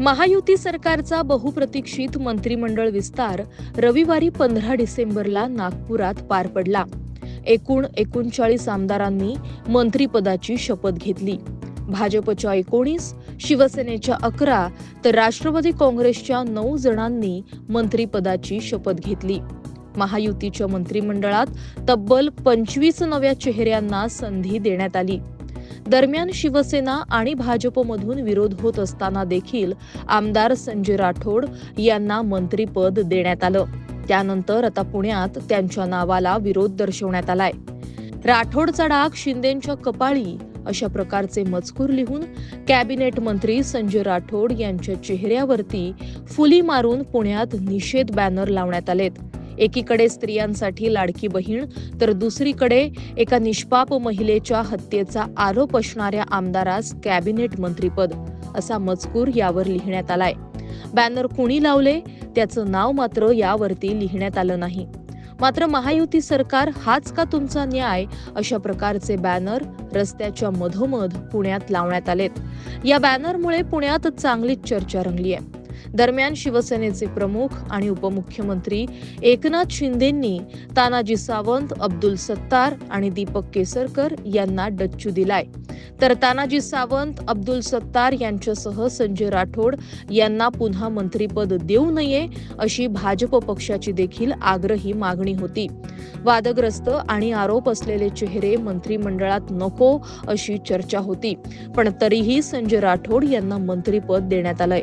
महायुती सरकारचा बहुप्रतीक्षित मंत्रिमंडळ विस्तार रविवारी पंधरा डिसेंबरला नागपुरात पार पडला. एकूण एकोणचाळीस आमदारांनी मंत्रिपदाची शपथ घेतली. भाजपच्या एकोणीस शिवसेनेच्या अकरा तर राष्ट्रवादी काँग्रेसच्या नऊ जणांनी मंत्रिपदाची शपथ घेतली. महायुतीच्या मंत्रिमंडळात तब्बल पंचवीस नव्या चेहऱ्यांना संधी देण्यात आली. दरम्यान शिवसेना आणि भाजपमधून विरोध होत असताना देखील आमदार संजय राठोड यांना मंत्रीपद देण्यात आलं. त्यानंतर आता पुण्यात त्यांच्या नावाला विरोध दर्शवण्यात आलाय. राठोडचा डाग शिंदेंच्या कपाळी अशा प्रकारचे मजकूर लिहून कॅबिनेट मंत्री संजय राठोड यांच्या चेहऱ्यावरती फुली मारून पुण्यात निषेध बॅनर लावण्यात आलेत. एकीकडे स्त्रियांसाठी लाडकी बहीण तर दुसरीकडे एका निष्पाप महिलेच्या हत्येचा आरोप असणाऱ्या आमदारास कॅबिनेट मंत्रीपद असा मजकूर यावर लिहिण्यात आलाय. बॅनर कुणी लावले? त्याचं नाव मात्र यावरती लिहिण्यात आलं नाही. मात्र महायुती सरकार हाच का तुमचा न्याय? अशा प्रकारचे बॅनर रस्त्याच्या मधोमध पुण्यात लावण्यात आलेत. या बॅनरमुळे पुण्यात चांगलीच चर्चा रंगली आहे दरम्यान शिवसेनेचे प्रमुख आणि उपमुख्यमंत्री एकनाथ शिंदेंनी तानाजी सावंत अब्दुल सत्तार आणि दीपक केसरकर यांना डच्चू दिलाय. तर तानाजी सावंत अब्दुल सत्तार यांच्यासह संजय राठोड यांना पुन्हा मंत्रीपद देऊ नये अशी भाजप पक्षाची देखील आग्रही मागणी होती. वादग्रस्त आणि आरोप असलेले चेहरे मंत्रिमंडळात नको अशी चर्चा होती पण तरीही संजय राठोड यांना मंत्रीपद देण्यात आलंय.